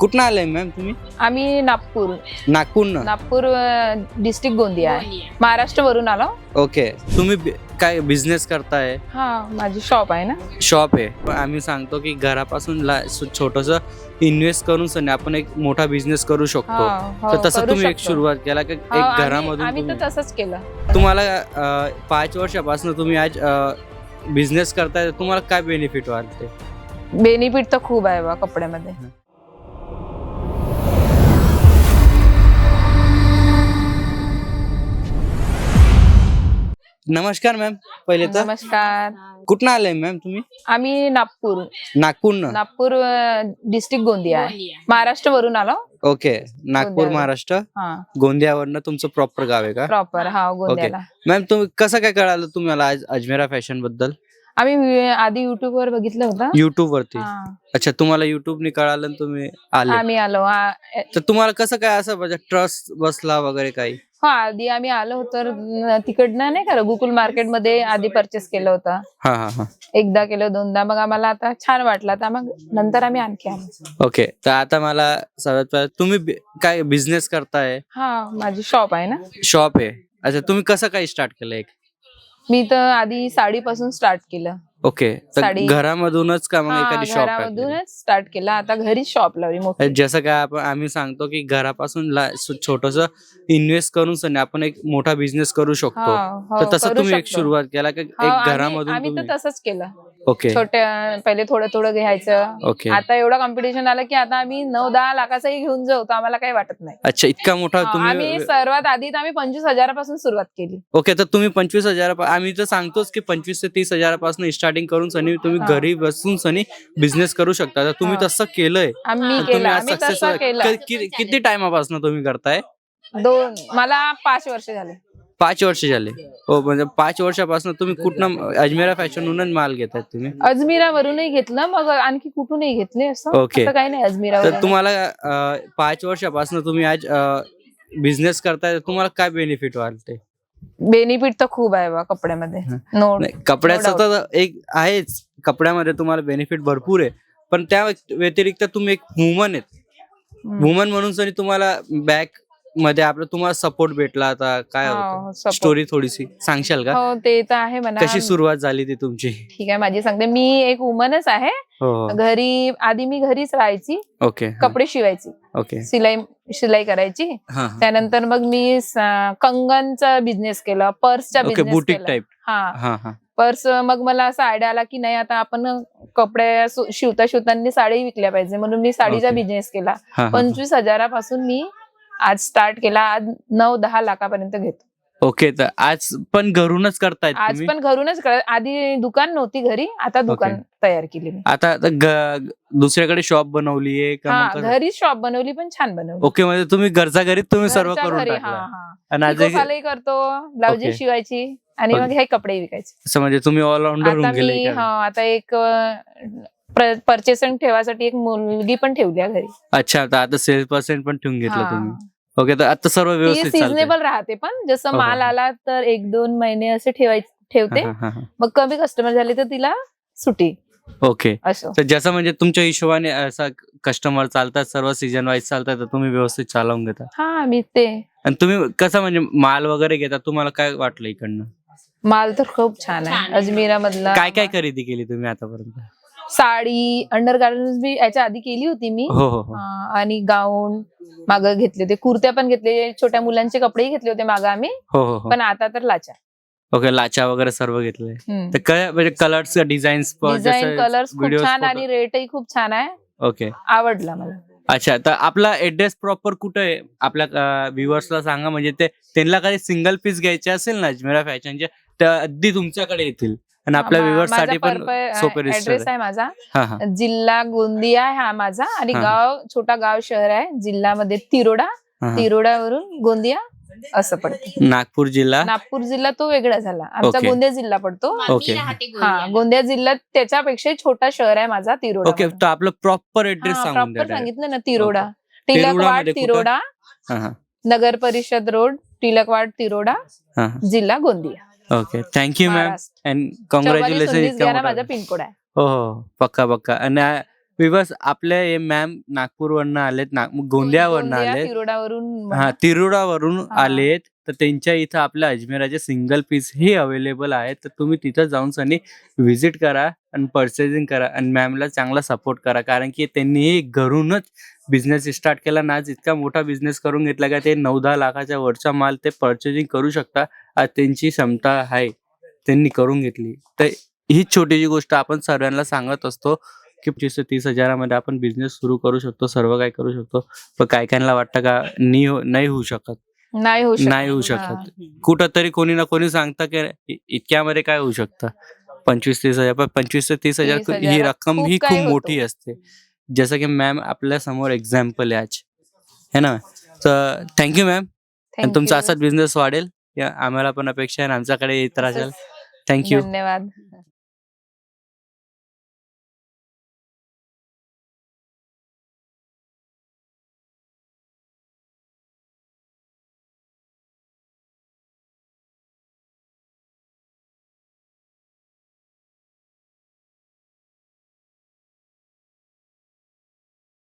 कुठनं आलाय मॅम तुम्ही? आम्ही नागपूर. नागपूरनं? नागपूर डिस्ट्रिक्ट गोंदिया आहे. महाराष्ट्र वरून आलो. ओके. तुम्ही बि- काय बिझनेस करताय? हा माझी शॉप आहे ना. शॉप आहे. पण आम्ही सांगतो की घरापासून छोटस इन्व्हेस्ट करून सनी आपण एक मोठा बिझनेस करू शकतो. हा, तर तसं करू तुम्ही एक. सुरुवात केला की एक घरामधून आम्ही तर तुम्ही- तसंच केलं. तुम्हाला अं, पाच वर्षापासून तुम्ही आज बिझनेस करताय तर तुम्हाला काय बेनिफिट वाटते? बेनिफिट तर खूप आहे बा कपड्यामध्ये. नमस्कार मॅम पहिले तर. नमस्कार. कुठनं आलाय मॅम तुम्ही? आम्ही नागपूर. नागपूरनं? नागपूर डिस्ट्रिक्ट गोंदिया महाराष्ट्र वरून आलो. ओके. नागपूर. महाराष्ट्र. गोंदियावरनं तुमचं प्रॉपर गाव आहे का? प्रॉपर हा गोंदियाला. मॅम तुम्ही कसं काय कळालं तुम्हाला आज अजमेरा फॅशनबद्दल? आम्ही आधी युट्यूब वर बघितलं होतं. युट्यूब वरती. अच्छा तुम्हाला युट्यूबने कळालं आणि तुम्ही आले. आम्ही आलो. तर तुम्हाला कसं काय असं म्हणजे ट्रस्ट बसला वगैरे काही? हो आधी आम्ही आलो होतो तिकडनं नाही का रघुकुल मार्केटमध्ये आधी परचेस केलं होतं. हा हा हा. एकदा केलं दोनदा. मग आम्हाला आता छान वाटलं. आता मग नंतर आम्ही आणखी आलो ओके. तर आता मला सर्वात पहिले तुम्ही बि- काय बिझनेस करताय? हा माझी शॉप आहे ना. शॉप आहे. अच्छा तुम्ही कसं काय स्टार्ट केलं एक? मी तर आधी साडीपासून स्टार्ट केलं. ओके. तर साडी. घरामधूनच का मग हा, एखादी शॉप घरामधूनच स्टार्ट केलं. आता घरीच शॉप लावली मोठी. जसं काय आपण आम्ही सांगतो की घरापासून छोटस इन्व्हेस्ट करून सनी आपण एक मोठा बिझनेस करू शकतो. हा, हो, तर तसं करू तुम्ही एक शकतो. सुरुवात केला की? हो, एक आम्ही- घरामधून आम्ही तर तुम्ही? तसंच केलं. ओके. छोट्या पहिले थोडं थोडं घ्यायचं. ओके. आता एवढं कॉम्पिटिशन आलं की आता आम्ही नऊ दहा लाखाचाही घेऊन जाऊ तर आम्हाला काही वाटत नाही. अच्छा इतका मोठा हा, आम्ही तुम्ही सर्वात आधी तर आम्ही पंचवीस हजारापासून सुरुवात केली. ओके तर तुम्ही पंचवीस हजार आम्ही तर सांगतोच की पंचवीस ते तीस हजारापासून स्टार्टिंग करून सनी तुम्ही हा. घरी बसून सनी बिझनेस करू शकता. तर तुम्ही हा. तसं केलंय. आम्ही तुम्ही आज आम्ही सक्सेस तसं केलं. किती टाइमापासून तुम्ही करताय? दोन मला पाच वर्ष झाले. पाच वर्ष झाले. हो म्हणजे पाच वर्षापासून तुम्ही कुठनं अजमेरा फॅशनहूनच माल घेताय तुम्ही? अजमेरावरूनही घेतलं मग आणखी कुठूनही घेतले असं? ओके. असं काही नाही तर अजमेरावर तुम्हाला अं, पाच वर्षापासून तुम्ही आज बिझनेस करताय तर तुम्हाला काय बेनिफिट वाटते बेनिफिट तर खूप आहे बा कपड्यामध्ये. नो नाही, कपड्याचं तर एक आहेच. कपड्यामध्ये तुम्हाला बेनिफिट भरपूर आहे. पण त्या व्यतिरिक्त तुम्ही एक वुमन आहेत. वुमन म्हणून तुम्हाला बॅक मध्ये आपलं तुम्हाला सपोर्ट भेटला आता? काय होतं? स्टोरी थोडीशी सांगशाल का? हो ते तर आहे म्हणा. कशी सुरुवात झाली ती तुमची? ठीक आहे माझी सांगते. मी एक वुमनच आहे. हो घरी आधी मी घरीच राहायची. ओके कपडे शिवायची. ओके सिलाई शिलाई करायची. हा त्यानंतर मग मी स- कंगनचा बिझनेस केला पर्सचा ओके बिझनेस बुटीक केला. टाईप हा. हा हा. पर्स मग मला असा आयडिया आला की नाही आता आपण कपडे सु- शिवता शिवताना साडी विकल्या पाहिजे. म्हणून मी साडीचा. बिझनेस केला. हा, हा. पंचवीस हजारापासून मी आज स्टार्ट केला आज नऊ दहा लाखापर्यंत घेतो ओके तर आज पण घरूनच करतायत आज तुम्ही पण घरूनच कर- आधी दुकान नव्हती घरी आता दुकान. तयार केली मी आता आता ग- दुसऱ्याकडे शॉप बनवलीये का हा मग कसं? घरीच शॉप बनवली पण छान बनवली ओके म्हणजे तुम्ही घरचा घरी तुम्ही सर्व घरच्या करून घरी, हा टाकला हा आणि आज एक- पिको-फॉलही करतो ब्लाउज. शिवायची आणि मग हे कपडे विकायचे असं म्हणजे तुम्ही ऑलराऊंडर होऊन मी? हा आता एक परचेसिंग ठेवासाठी एक मुलगी पण ठेवली आहे घरी. अच्छा तर आता सेल्स पर्सेंट पण ठेवून घेतलं हा. तुम्ही. ओके तर आता सर्व ती व्यवस्थित. सिजनेबल राहते पण जसं हो, हो, माल हो. आला तर एक दोन महिने असे ठेवायचे ठेवते. मग कमी कस्टमर झाले तर तिला सुटी. ओके असं. तर जसं म्हणजे तुमच्या हिशोबाने असा कस्टमर चालतात सर्व सीजन वाईज चालतात तर तुम्ही व्यवस्थित चालवून घेता. हा मी ते. आणि तुम्ही कसं म्हणजे माल वगैरे घेता तुम्हाला काय वाटलं इकडनं? माल तर खूप छान आहे. अजमेरा मधला काय काय खरेदी केली तुम्ही आतापर्यंत? साडी अंडर गार्डन बी याच्या आधी केली होती मी. हो हो हो. आणि गाऊन माग घेतले होते. कुर्त्या पण घेतले. छोट्या मुलांचे कपडेही घेतले होते माग आम्ही. हो हो हो. पण आता तर लाचा. ओके लाचा वगैरे सर्व तर काय म्हणजे कलर्स डिझाईन्स डिझाईन कलर्स खूप छान आणि रेटही खूप छान आहे. ओके. आवडला मला. अच्छा तर आपला ऍड्रेस प्रॉपर कुठे आहे? आपल्या व्ह्युअर्सला सांगा. म्हणजे ते त्यांना काही सिंगल पीस घ्यायचे असेल ना अजमेरा फॅशनचे तर अगदी तुमच्याकडे येतील. आणि आपल्या व्ह्युअर्ससाठी पण सोपे ऍड्रेस आहे माझा. जिल्हा गोंदिया आहे हा माझा आणि. गाव छोटा गाव शहर आहे. जिल्ह्यामध्ये तिरोडा. तिरोडावरून गोंदिया असं पडते. नागपूर जिल्हा? नागपूर जिल्हा तो वेगळा झाला. आमचा. गोंदिया जिल्हा पडतो. ओके. हा गोंदिया जिल्ह्यात त्याच्यापेक्षा छोटा शहर आहे माझा तिरोडा ओके तर आपलं प्रॉपर ऍड्रेस प्रॉपर. सांगितलं ना तिरोडा. टिलकवाड? तिरोडा नगर परिषद रोड टिलकवाड तिरोडा हा. जिल्हा Gondia. Okay thank you ma'am and congratulation माझा पिनकोड आहे. हो हो पक्का पक्का. आणि विवस आपल्या हे मॅम नागपूरवरनं आलेत नाग गोंदियावरनं गोंदिया, आलेत. तिरोडावरून हा तिरुडावरून हा. आलेत. तर त्यांच्या इथं आपल्या अजमेराचे सिंगल पीस हे अवेलेबल आहेत. तर तुम्ही तिथं जाऊन सनी व्हिजिट करा आणि पर्चेसिंग करा आणि मॅमला चांगला सपोर्ट करा. कारण की त्यांनी घरूनच बिझनेस स्टार्ट केला. ना आज इतका मोठा बिझनेस करून घेतला का ते नऊ दहा लाखाच्या वरचा माल ते पर्चेसिंग करू शकता. आज त्यांची क्षमता आहे. त्यांनी करून घेतली. तर ही छोटीशी गोष्ट आपण सर्वांना सांगत असतो की पंचवीस तीस हजारामध्ये आपण बिझनेस सुरू करू शकतो सर्व काही करू शकतो. पण काय काहींना वाटतं का नाही हो- नाही होऊ शकत. नाही होऊ शकत. नाही होऊ. शकत. कुठं तरी कोणी ना कोणी सांगतं की इतक्यामध्ये काय होऊ शकतं? पंचवीस तीस हजार. पण पंचवीस ते तीस हजार तीस ही रक्कम ही खूप. मोठी असते. जसं की मॅम आपल्यासमोर एक्झाम्पल आहे आज. है ना? तर थँक्यू मॅम आणि तुमचा. असाच बिझनेस वाढेल. या आम्हाला पण अपेक्षा आहे आमच्याकडे येत राहाल थँक्यू धन्यवाद.